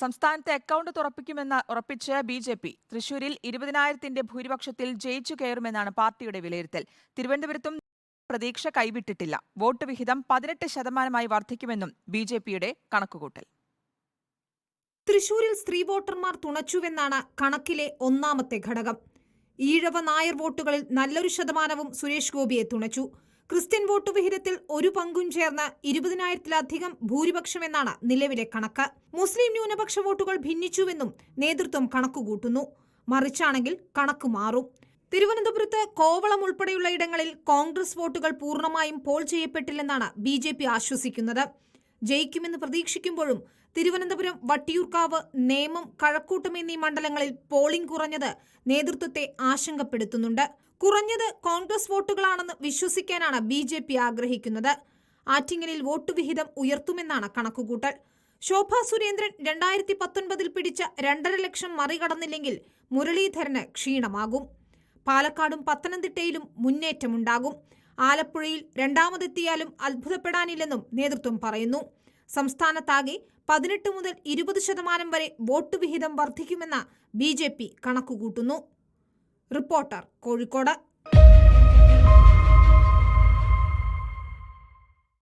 സംസ്ഥാനത്ത് അക്കൗണ്ട് തുറപ്പിക്കുമെന്ന് ഉറപ്പിച്ച് B J P. തൃശൂരിൽ ഇരുപതിനായിരത്തിന്റെ ഭൂരിപക്ഷത്തിൽ ജയിച്ചു കയറുമെന്നാണ് പാർട്ടിയുടെ വിലയിരുത്തൽ. തിരുവനന്തപുരത്തും പ്രതീക്ഷ കൈവിട്ടിട്ടില്ല. വോട്ട് വിഹിതം പതിനെട്ട് ശതമാനമായി വർദ്ധിക്കുമെന്നും ബി ജെ പിയുടെ കണക്കുകൂട്ടൽ. തൃശൂരിൽ സ്ത്രീ വോട്ടർമാർ തുണച്ചുവെന്നാണ് കണക്കിലെ ഒന്നാമത്തെ ഘടകം. ഈഴവ നായർ വോട്ടുകളിൽ നല്ലൊരു ശതമാനവും സുരേഷ് ഗോപിയെ തുണച്ചു. ക്രിസ്ത്യൻ വോട്ട് വിഹിതത്തിൽ ഒരു പങ്കും ചേർന്ന് ഇരുപതിനായിരത്തിലധികം ഭൂരിപക്ഷമെന്നാണ് നിലവിലെ കണക്ക്. മുസ്ലിം ന്യൂനപക്ഷ വോട്ടുകൾ ഭിന്നിച്ചുവെന്നും നേതൃത്വം കണക്കുകൂട്ടുന്നു. മറിച്ചാണെങ്കിൽ കണക്ക് മാറും. തിരുവനന്തപുരത്ത് കോവളം ഉൾപ്പെടെയുള്ള ഇടങ്ങളിൽ കോൺഗ്രസ് വോട്ടുകൾ പൂർണമായും പോൾ ചെയ്യപ്പെട്ടില്ലെന്നാണ് ബി ആശ്വസിക്കുന്നത്. ജയിക്കുമെന്ന് പ്രതീക്ഷിക്കുമ്പോഴും തിരുവനന്തപുരം വട്ടിയൂർക്കാവ് നേമം കഴക്കൂട്ടം എന്നീ മണ്ഡലങ്ങളിൽ പോളിംഗ് കുറഞ്ഞത് നേതൃത്വത്തെ ആശങ്കപ്പെടുത്തുന്നുണ്ട്. കുറഞ്ഞത് കോൺഗ്രസ് വോട്ടുകളാണെന്ന് വിശ്വസിക്കാനാണ് ബി ആഗ്രഹിക്കുന്നത്. ആറ്റിങ്ങലിൽ വോട്ടുവിഹിതം ഉയർത്തുമെന്നാണ് കണക്കുകൂട്ടൽ. ശോഭ സുരേന്ദ്രൻ രണ്ടായിരത്തി പത്തൊൻപതിൽ പിടിച്ച രണ്ടര ലക്ഷം മറികടന്നില്ലെങ്കിൽ മുരളീധരന് ക്ഷീണമാകും. പാലക്കാടും പത്തനംതിട്ടയിലും മുന്നേറ്റമുണ്ടാകും. ആലപ്പുഴയിൽ രണ്ടാമതെത്തിയാലും അത്ഭുതപ്പെടാനില്ലെന്നും നേതൃത്വം പറയുന്നു. സംസ്ഥാനത്താകെ പതിനെട്ട് മുതൽ ഇരുപത് ശതമാനം വരെ വോട്ട് വിഹിതം വർദ്ധിക്കുമെന്ന ബി ജെ പി കണക്കുകൂട്ടുന്നു. റിപ്പോർട്ടർ കോഴിക്കോട്.